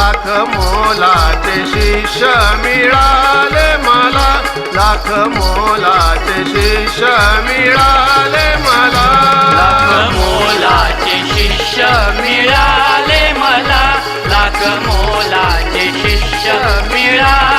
लाख मोलाचे शिष्य मिळाले मला. लाख मोलाचे शिष्य मिळाले मला. लाख मोलाचे शिष्य मिळाले मला. लाख मोलाचे शिष्य मिळाले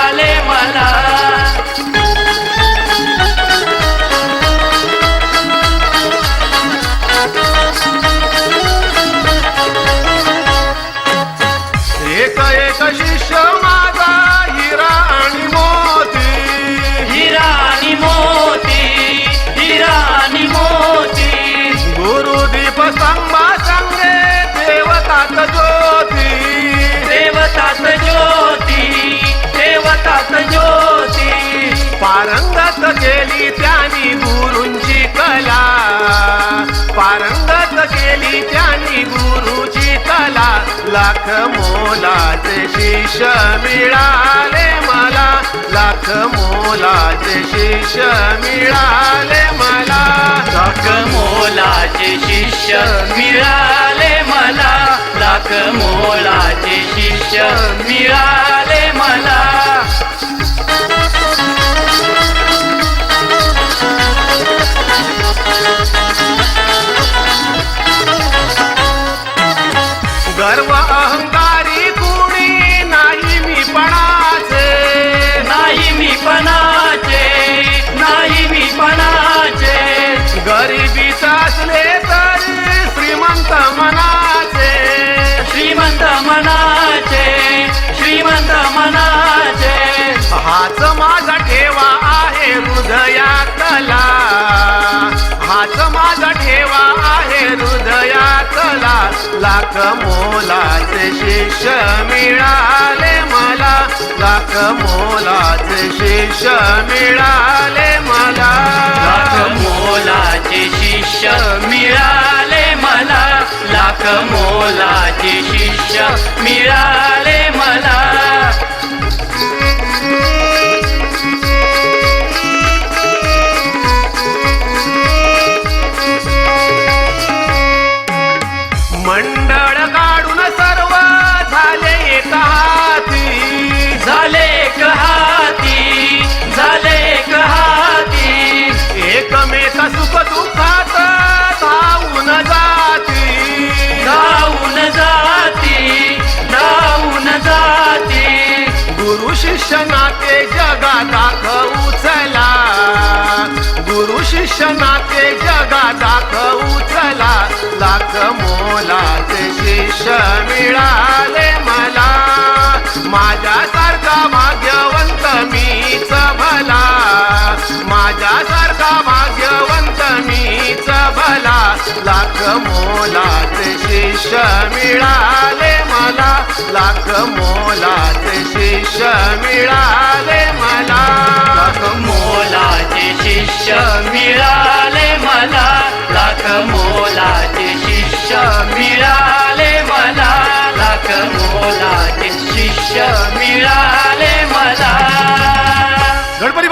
त्यांनी गुरूंची कला. पारंगत केली त्यांनी गुरुची कला. लाख मोलाचे शिष्य मिळाले मला. लाख मोलाचे शिष्य मिळाले मला. लाख मोलाचे शिष्य मिळाले मला. लाख मोलाचे शिष्य मिळाले गरिबीत असले तरी श्रीमंत मनाचे. श्रीमंत मनाचे. श्रीमंत मनाचे. हाच माझा ठेवा आहे हृदयातला. हाच माझा ठेवा आहे हृदयातला. लाख मोलाचे शिष्य मिळाले मला. लाख मोलाचे शिष्य मिळाले मला. लाख मोलाचे शिष्य मिळाले मला लाख मोलाचे शिष्य मिळाले मला. मंडळ काढून सर्व झाले एका. शिक्षणाचे शिष्य नाते जगा दाखवू चला. लाख मोलाचे शिष्य मिळाले मला. माझ्यासारखा भाग्यवंत मीच भला. माझ्यासारखा भाग्यवंत मीच भला. लाख मोलाचे शिष्य मिळाले मला. लाख मोलाचे शिष्य मिळाले मला. शिष्य मिळाले मला. लाख मोलाचे शिष्य मिळाले मला. लाख मोलाचे शिष्य मिळाले मला. गणपती